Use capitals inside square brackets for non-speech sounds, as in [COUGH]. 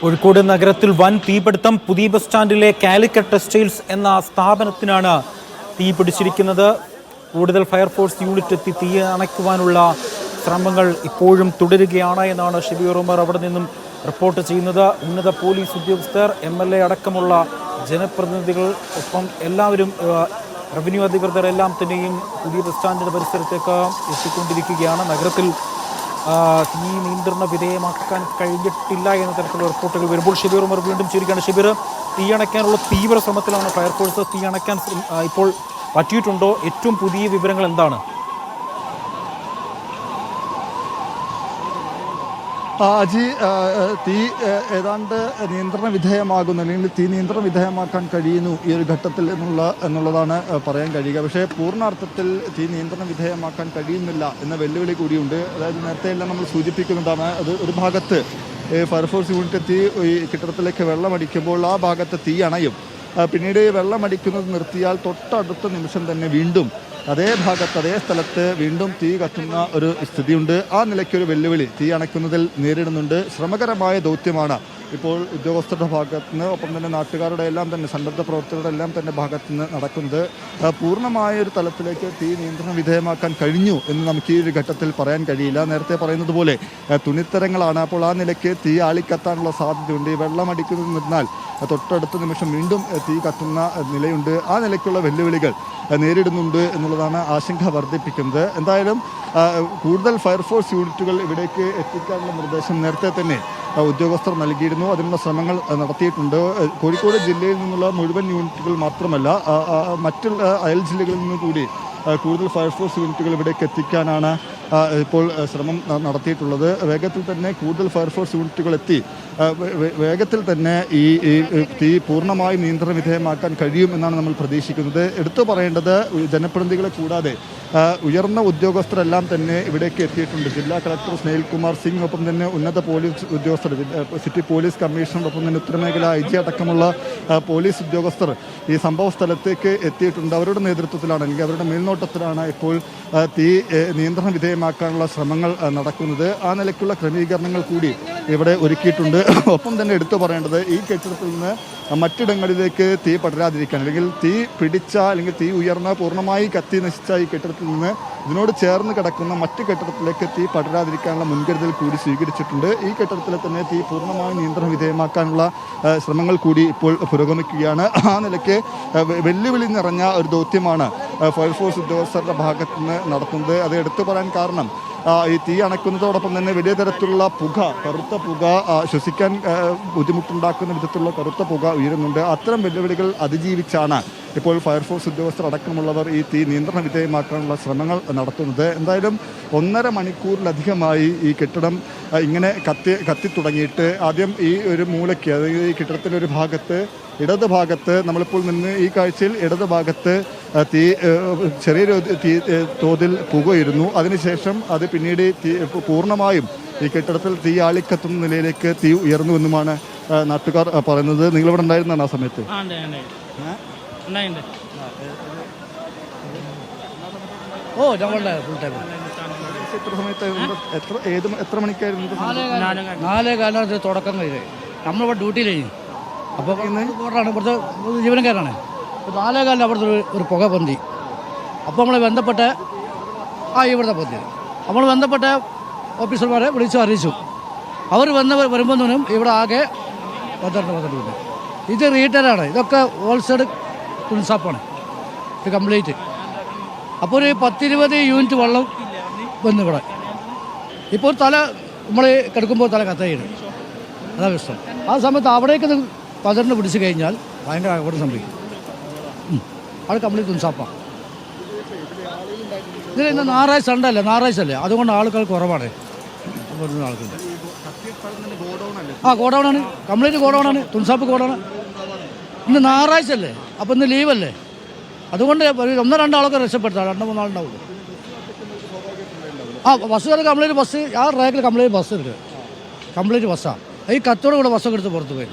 കോഴിക്കോട് നഗരത്തിൽ വൻ തീപിടുത്തം പുതിയ ബസ് സ്റ്റാൻഡിലെ കാലിക്കറ്റ് ടെക്സ്റ്റൈൽസ് എന്ന സ്ഥാപനത്തിനാണ് തീ പിടിച്ചിരിക്കുന്നത്. കൂടുതൽ ഫയർഫോഴ്സ് യൂണിറ്റ് എത്തി തീ അണയ്ക്കുവാനുള്ള ശ്രമങ്ങൾ ഇപ്പോഴും തുടരുകയാണ് എന്നാണ് ഷബീർ ഉമർ അവിടെ നിന്നും റിപ്പോർട്ട് ചെയ്യുന്നത്. ഉന്നത പോലീസ് ഉദ്യോഗസ്ഥർ എം എൽ എ അടക്കമുള്ള ജനപ്രതിനിധികൾ ഒപ്പം എല്ലാവരും റവന്യൂ അധികൃതർ എല്ലാം തന്നെയും പുതിയ ബസ് സ്റ്റാൻഡിന്റെ പരിസരത്തേക്ക് എത്തിക്കൊണ്ടിരിക്കുകയാണ്. നഗരത്തിൽ തീ നിയന്ത്രണ വിധേയമാക്കാൻ കഴിഞ്ഞിട്ടില്ല എന്ന തരത്തിലുള്ള റിപ്പോർട്ടുകൾ വരുമ്പോൾ ഷബീർ ഉമർ വീണ്ടും ചേരുകയാണ് ഷബീർ തീ അണയ്ക്കാനുള്ള തീവ്ര ശ്രമത്തിലാണ് ഫയർഫോഴ്സ് തീ അണയ്ക്കാൻ ശ്രമ- ഇപ്പോൾ പറ്റിയിട്ടുണ്ടോ? ഏറ്റവും പുതിയ വിവരങ്ങൾ എന്താണ്? അജി തീ ഏതാണ്ട് നിയന്ത്രണ വിധേയമാകുന്നു അല്ലെങ്കിൽ തീ നിയന്ത്രണ വിധേയമാക്കാൻ കഴിയുന്നു ഈ ഒരു ഘട്ടത്തിൽ എന്നുള്ള എന്നുള്ളതാണ് പറയാൻ കഴിയുക. പക്ഷേ പൂർണാർത്ഥത്തിൽ തീ നിയന്ത്രണ വിധേയമാക്കാൻ കഴിയുന്നില്ല എന്ന വെല്ലുവിളി കൂടിയുണ്ട്. അതായത് നേരത്തെ എല്ലാം നമ്മൾ സൂചിപ്പിക്കുന്നതാണ് അത് ഒരു ഭാഗത്ത് ഫയർഫോഴ്സ് യൂണിറ്റ് എത്തി ഈ കെട്ടിടത്തിലേക്ക് വെള്ളമടിക്കുമ്പോൾ ആ ഭാഗത്ത് തീ അണയും. പിന്നീട് വെള്ളമടിക്കുന്നത് നിർത്തിയാൽ തൊട്ടടുത്ത നിമിഷം തന്നെ വീണ്ടും അതേ ഭാഗത്ത് അതേ സ്ഥലത്ത് വീണ്ടും തീ കത്തുന്ന ഒരു സ്ഥിതിയുണ്ട്. ആ നിലയ്ക്കൊരു വെല്ലുവിളി. തീ അണയ്ക്കുന്നതിൽ നേരിടുന്നുണ്ട്. ശ്രമകരമായ ദൗത്യമാണ് ഇപ്പോൾ ഉദ്യോഗസ്ഥരുടെ ഭാഗത്ത് നിന്ന് ഒപ്പം തന്നെ നാട്ടുകാരുടെ എല്ലാം തന്നെ സന്നദ്ധ പ്രവർത്തകരുടെ എല്ലാം തന്നെ ഭാഗത്ത് നിന്ന് നടക്കുന്നത് പൂർണമായ ഒരു തലത്തിലേക്ക് തീ നിയന്ത്രണ വിധേയമാക്കാൻ കഴിഞ്ഞു എന്ന് നമുക്ക് ഈ ഒരു ഘട്ടത്തിൽ പറയാൻ കഴിയില്ല. നേരത്തെ പറയുന്നത് പോലെ തുണിത്തരങ്ങളാണ്. അപ്പോൾ ആ നിലയ്ക്ക് തീ ആളിക്കത്താനുള്ള സാധ്യതയുണ്ട്. ഈ വെള്ളം നിന്നാൽ തൊട്ടടുത്ത നിമിഷം വീണ്ടും തീ കത്തുന്ന നിലയുണ്ട്. ആ നിലയ്ക്കുള്ള വെല്ലുവിളികൾ നേരിടുന്നുണ്ട് എന്നുള്ളതാണ് ആശങ്ക വർദ്ധിപ്പിക്കുന്നത്. എന്തായാലും കൂടുതൽ ഫയർഫോഴ്സ് യൂണിറ്റുകൾ ഇവിടേക്ക് എത്തിക്കാനുള്ള നിർദ്ദേശം നേരത്തെ തന്നെ ഉദ്യോഗസ്ഥർ നൽകിയിരുന്നു. അതിനുള്ള ശ്രമങ്ങൾ നടത്തിയിട്ടുണ്ട്. കോഴിക്കോട് ജില്ലയിൽ നിന്നുള്ള മുഴുവൻ യൂണിറ്റുകൾ മാത്രമല്ല മറ്റുള്ള അയൽ ജില്ലകളിൽ നിന്ന് കൂടി കൂടുതൽ ഫയർഫോഴ്സ് യൂണിറ്റുകൾ ഇവിടേക്ക് എത്തിക്കാനാണ് ഇപ്പോൾ ശ്രമം നടത്തിയിട്ടുള്ളത്. വേഗത്തിൽ തന്നെ കൂടുതൽ ഫയർഫോഴ്സ് യൂണിറ്റുകൾ എത്തി വേഗത്തിൽ തന്നെ ഈ തീ പൂർണമായും നിയന്ത്രണ വിധേയമാക്കാൻ കഴിയും എന്നാണ് നമ്മൾ പ്രതീക്ഷിക്കുന്നത്. എടുത്തു പറയേണ്ടത് ജനപ്രതിനിധികളെ കൂടാതെ ഉയർന്ന ഉദ്യോഗസ്ഥരെല്ലാം തന്നെ ഇവിടേക്ക് എത്തിയിട്ടുണ്ട്. ജില്ലാ കളക്ടർ സ്നേഹിൽ കുമാർ സിംഗ് ഒപ്പം തന്നെ ഉന്നത പോലീസ് ഉദ്യോഗസ്ഥർ സിറ്റി പോലീസ് കമ്മീഷണർ ഒപ്പം തന്നെ ഉത്തരമേഖല ഐ ജി അടക്കമുള്ള പോലീസ് ഉദ്യോഗസ്ഥർ ഈ സംഭവ സ്ഥലത്തേക്ക് എത്തിയിട്ടുണ്ട്. അവരുടെ നേതൃത്വത്തിലാണ് അല്ലെങ്കിൽ അവരുടെ മേൽനോട്ടത്തിലാണ് ഇപ്പോൾ തീ നിയന്ത്രണ നിയന്ത്രണ വിധേയമാക്കാനുള്ള ശ്രമങ്ങൾ നടക്കുന്നത്. ആ നിലയ്ക്കുള്ള ക്രമീകരണങ്ങൾ കൂടി ഇവിടെ ഒരുക്കിയിട്ടുണ്ട്. [COUGHS] ഒപ്പം തന്നെ എടുത്തു പറയേണ്ടത് ഈ കെട്ടിടത്തിൽ നിന്ന് മറ്റിടങ്ങളിലേക്ക് തീ പടരാതിരിക്കാൻ അല്ലെങ്കിൽ തീ പിടിച്ച അല്ലെങ്കിൽ തീ ഉയർന്ന പൂർണമായി കത്തി നശിച്ച ഈ കെട്ടിടത്തിൽ നിന്ന് ഇതിനോട് ചേർന്ന് കിടക്കുന്ന മറ്റ് കെട്ടിടത്തിലേക്ക് തീ പടരാതിരിക്കാനുള്ള മുൻകരുതൽ കൂടി സ്വീകരിച്ചിട്ടുണ്ട്. ഈ കെട്ടിടത്തിലെ തന്നെ തീ പൂർണമായി നിയന്ത്രണ വിധേയമാക്കാനുള്ള ശ്രമങ്ങൾ കൂടി ഇപ്പോൾ പുരോഗമിക്കുകയാണ്. ആ നിലയ്ക്ക് വെല്ലുവിളി നിറഞ്ഞ ഒരു ദൗത്യമാണ് ഫയർഫോഴ്സ് ഉദ്യോഗസ്ഥരുടെ ഭാഗത്ത് നിന്ന് നടത്തുന്നത്. അത് എടുത്തു പറയാൻ കാരണം ഈ തീ അണയ്ക്കുന്നതോടൊപ്പം തന്നെ വലിയ തരത്തിലുള്ള പുക കറുത്ത പുക ശ്വസിക്കാൻ ബുദ്ധിമുട്ടുണ്ടാക്കുന്ന വിധത്തിലുള്ള കറുത്ത പുക ഉയരുന്നുണ്ട്. അത്തരം വെല്ലുവിളികൾ അതിജീവിച്ചാണ് ഇപ്പോൾ ഫയർഫോഴ്സ് ഉദ്യോഗസ്ഥർ അടക്കമുള്ളവർ ഈ തീ നിയന്ത്രണ വിധേയമാക്കാനുള്ള ശ്രമങ്ങൾ നടത്തുന്നത്. എന്തായാലും ഒന്നര മണിക്കൂറിലധികമായി ഈ കെട്ടിടം ഇങ്ങനെ കത്തി കത്തി തുടങ്ങിയിട്ട് ആദ്യം ഈ ഒരു മൂലയ്ക്ക് അതായത് ഈ കെട്ടിടത്തിന്റെ ഒരു ഭാഗത്ത് ഇടത് ഭാഗത്ത് നമ്മളിപ്പോൾ നിന്ന് ഈ കാഴ്ചയിൽ ഇടത് ഭാഗത്ത് തീ ചെറിയ ചെറിയൊരു തീ തോതിൽ പുകയിരുന്നു. അതിനുശേഷം അത് പിന്നീട് തീ പൂർണമായും ഈ കെട്ടിടത്തിൽ തീ ആളിക്കത്തുന്ന നിലയിലേക്ക് തീ ഉയർന്നു എന്നുമാണ് നാട്ടുകാർ പറയുന്നത്. നിങ്ങളിവിടെ ഉണ്ടായിരുന്നാണ് ആ സമയത്ത്? ഓ എത്ര എത്ര ഏത് എത്ര മണിക്കായിരുന്നു? നാലേ കാലത്ത് തുടക്കം കഴിഞ്ഞ്. നമ്മളിവിടെ ഡ്യൂട്ടിയിൽ കഴിഞ്ഞു ഇന്ന് കോട്ടാണ് കുറച്ച് ജീവനക്കാരാണ്. അപ്പോൾ നാലേ കാലിൽ അവിടുത്തെ ഒരു- പുക പൊന്തി. അപ്പോൾ നമ്മൾ ബന്ധപ്പെട്ട ആ ഇവിടുത്തെ പൊന്തി. നമ്മൾ ബന്ധപ്പെട്ട ഓഫീസർമാരെ വിളിച്ചു അറിയിച്ചു. അവർ വന്ന് വരുമ്പോഴത്തേനും ഇവിടെ ആകെ പന്ത്രണ്ട് പന്ത്രണ്ട് ഇത് റീറ്റെയിലാണ് ഇതൊക്കെ ഹോൾസെയിൽ തുണിസാപ്പാണ് ഇത് കംപ്ലീറ്റ്. അപ്പോൾ ഒരു പത്തിരുപത് യൂണിറ്റ് വെള്ളം വന്നു ഇവിടെ. ഇപ്പോൾ തല നമ്മൾ കിടക്കുമ്പോൾ തല കത്തയാണ് അതാണ് ഇഷ്ടം ആ സമയത്ത് അവിടേക്ക് പകർന്ന് പിടിച്ചു കഴിഞ്ഞാൽ ഭയങ്കര അപകടം സംഭവിക്കും. അത് കംപ്ലീറ്റ് തുൻസാപ്പാണ് ഇതിൽ ഇന്ന് ഞായറാഴ്ച ഉണ്ടല്ലേ ഞായറാഴ്ച അല്ലേ അതുകൊണ്ട് ആളുകൾ കുറവാണ്. ആൾക്കുണ്ട് ആ ഗോഡൗണാണ്. കംപ്ലീറ്റ് ഗോഡൗണാണ്. തുൻസാപ്പ് ഗോഡൗണ്. ഇന്ന് ഞായറാഴ്ച അല്ലേ അപ്പം ഇന്ന് ലീവല്ലേ? അതുകൊണ്ട് ഒന്ന് ഒന്നോ രണ്ടോ ആളൊക്കെ രക്ഷപ്പെടുത്താം. രണ്ടോ മൂന്നാളുണ്ടാവുള്ളൂ ആ ബസ്സുകാർ കംപ്ലീറ്റ് ബസ് ആ റേക്കിൽ കംപ്ലീറ്റ് ബസ് ഉണ്ട് കംപ്ലീറ്റ് ബസ്സാണ് ഈ കത്തോടെ കൂടെ ബസ്സൊക്കെ എടുത്ത് പുറത്ത് പോയി.